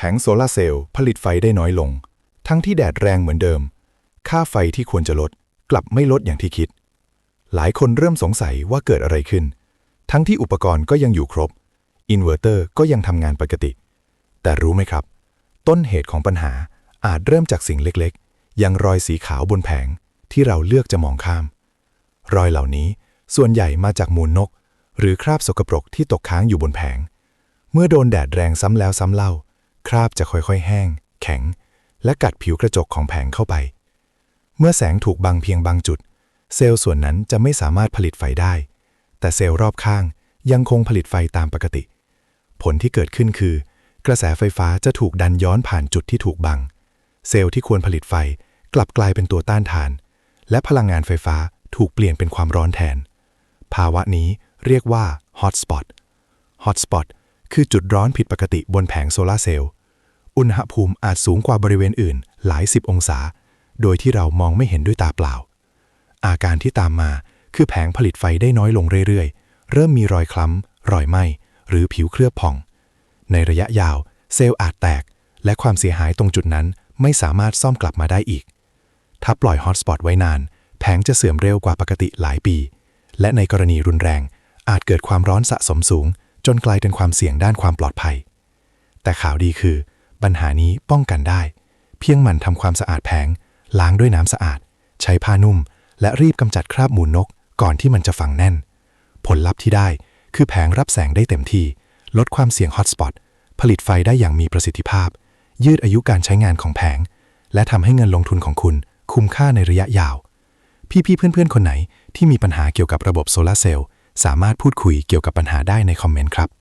ผงโซลาร์เซลล์ผลิตไฟได้น้อยลง ทั้งที่แดดแรงเหมือนเดิม ค่าไฟที่ควรจะลด กลับไม่ลดอย่างที่คิด หลายคนเริ่มสงสัยว่าเกิดอะไรขึ้น ทั้งที่อุปกรณ์ก็ยังอยู่ครบ อินเวอร์เตอร์ก็ยังทำงานปกติ แต่รู้ไหมครับ ต้นเหตุของปัญหาอาจเริ่มจากสิ่งเล็กๆ อย่างรอยสีขาวบนแผงที่เราเลือกจะมองข้าม รอยเหล่านี้ส่วนใหญ่มาจากมูลนก หรือคราบสกปรกที่ตกค้างอยู่บนแผง เมื่อโดนแดดแรงซ้ำแล้วซ้ำเล่า คราบจะค่อยๆ แห้ง แข็ง และกัดผิวกระจกของแผงเข้าไป เมื่อแสงถูกบังเพียงบางจุด เซลล์ส่วนนั้นจะไม่สามารถผลิตไฟได้ แต่เซลล์รอบข้างยังคงผลิตไฟตามปกติ ผลที่เกิดขึ้นคือ กระแสไฟฟ้าจะถูกดันย้อนผ่านจุดที่ถูกบัง เซลล์ที่ควรผลิตไฟกลับกลายเป็นตัวต้านทาน และพลังงานไฟฟ้าถูกเปลี่ยนเป็นความร้อนแทน ภาวะนี้เรียกว่า hotspot hotspot คือจุดร้อนผิดปกติบนแผงโซลาร์เซลล์ อุณหภูมิอาจสูงกว่าบริเวณอื่นหลายสิบองศา โดยที่เรามองไม่เห็นด้วยตาเปล่า อาการที่ตามมาคือแผงผลิตไฟได้น้อยลงเรื่อยๆ เริ่มมีรอยคล้ำ รอยไหม้ หรือผิวเคลือบผ่อง ในระยะยาว เซลล์อาจแตก และความเสียหายตรงจุดนั้นไม่สามารถซ่อมกลับมาได้อีก ถ้าปล่อยฮอตสปอตไว้นาน แผงจะเสื่อมเร็วกว่าปกติหลายปี และในกรณีรุนแรงอาจเกิดความร้อนสะสมสูง จนกลายเป็นความเสี่ยงด้านความปลอดภัย แต่ข่าวดีคือ ปัญหานี้ป้องกันได้ เพียงหมั่นทำความสะอาดแผง ล้างด้วยน้ำสะอาด ใช้ผ้านุ่ม และรีบกำจัดคราบหมูนกก่อนที่มันจะฝังแน่น ผลลัพธ์ที่ได้คือแผงรับแสงได้เต็มที่ ลดความเสี่ยงฮอตสปอตผลิตไฟได้อย่างมีประสิทธิภาพ ยืดอายุการใช้งานของแผง และทำให้เงินลงทุนของคุณคุ้มค่าในระยะยาว พี่ๆเพื่อนๆ คนไหนที่มีปัญหาเกี่ยวกับระบบโซลาร์เซลล์ สามารถพูดคุยเกี่ยวกับปัญหาได้ในคอมเมนต์ครับ